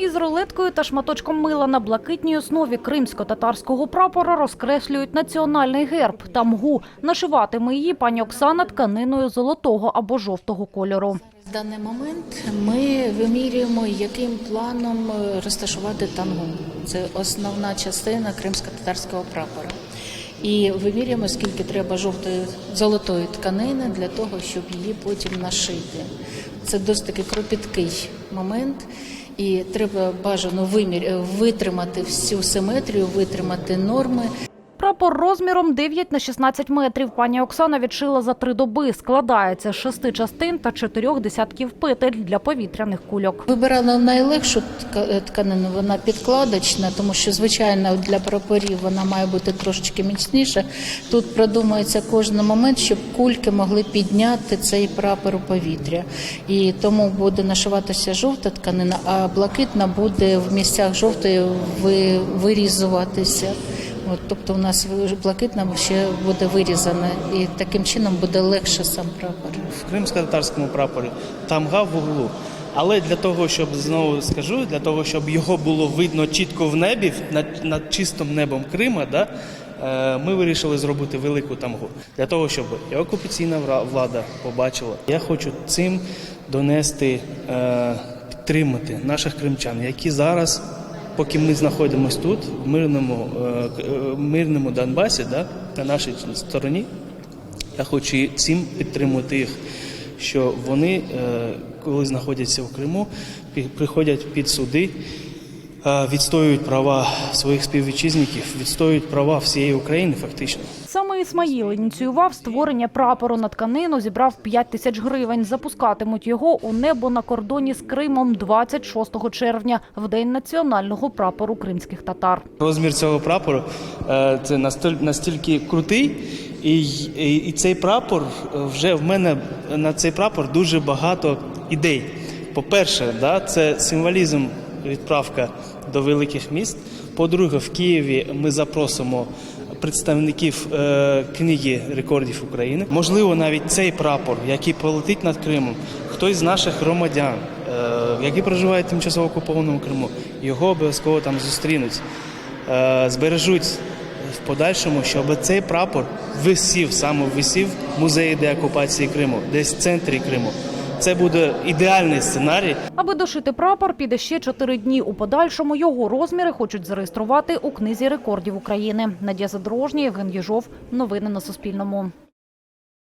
Із рулеткою та шматочком мила на блакитній основі кримсько-татарського прапора розкреслюють національний герб та мгу. Нашиватиме її пані Оксана тканиною золотого або жовтого кольору. В даний момент ми вимірюємо, яким планом е, розташувати тангу. Це основна частина кримсько-татарського прапора. І вимірюємо, скільки треба жовтої золотої тканини для того, щоб її потім нашити. Це досить таки кропіткий момент, і треба бажано вимір витримати всю симетрію, витримати норми. Прапор розміром 9 на 16 метрів. Пані Оксана відшила за три доби. Складається з шести частин та чотирьох десятків петель для повітряних кульок. Вибирала найлегшу е, тканину, вона підкладочна, тому що звичайно для прапорів вона має бути трошечки міцніша. Тут продумується кожен момент, щоб кульки могли підняти цей прапор у повітря. І тому буде нашиватися жовта тканина, а блакитна буде в місцях жовтої ви- вирізуватися. От, тобто у нас блакитна ще буде вирізана, і таким чином буде легше сам прапор. в кримсько-татарському прапорі тамга в углу. Але для того, щоб знову скажу, для того, щоб його було видно чітко в небі, над, над чистим небом Крима, да, е, ми вирішили зробити велику тамгу. Для того, щоб і окупаційна влада побачила. Я хочу цим донести, е, підтримати наших кримчан, які зараз, поки ми знаходимося тут, в мирному, е, е, мирному Донбасі, да, на нашій стороні, я хочу цим підтримувати їх, що вони, е, коли знаходяться в Криму, приходять під суди, відстоюють права своїх співвітчизників, відстоюють права всієї України, фактично. Ісмаїл ініціював створення прапору на тканину, зібрав 5 тисяч гривень. Запускатимуть його у небо на кордоні з Кримом 26 червня, в день національного прапору кримських татар. Розмір цього прапору е, це настільки крутий, і, і, і цей прапор вже в мене на цей прапор дуже багато ідей. По-перше, да, це символізм відправка до великих міст. По-друге, в Києві ми запросимо представників е, книги рекордів України. Можливо, навіть цей прапор, який пролетить над Кримом, хтось з наших громадян, е, які проживають тимчасово окупованому Криму, його обов'язково там зустрінуть, е, збережуть в подальшому, щоб цей прапор висів, саме висів в музеї деокупації Криму, десь в центрі Криму. Це буде ідеальний сценарій. Аби дошити прапор, піде ще чотири дні. У подальшому його розміри хочуть зареєструвати у книзі рекордів України. Надія Задорожня, Євген Єжов. Новини на Суспільному.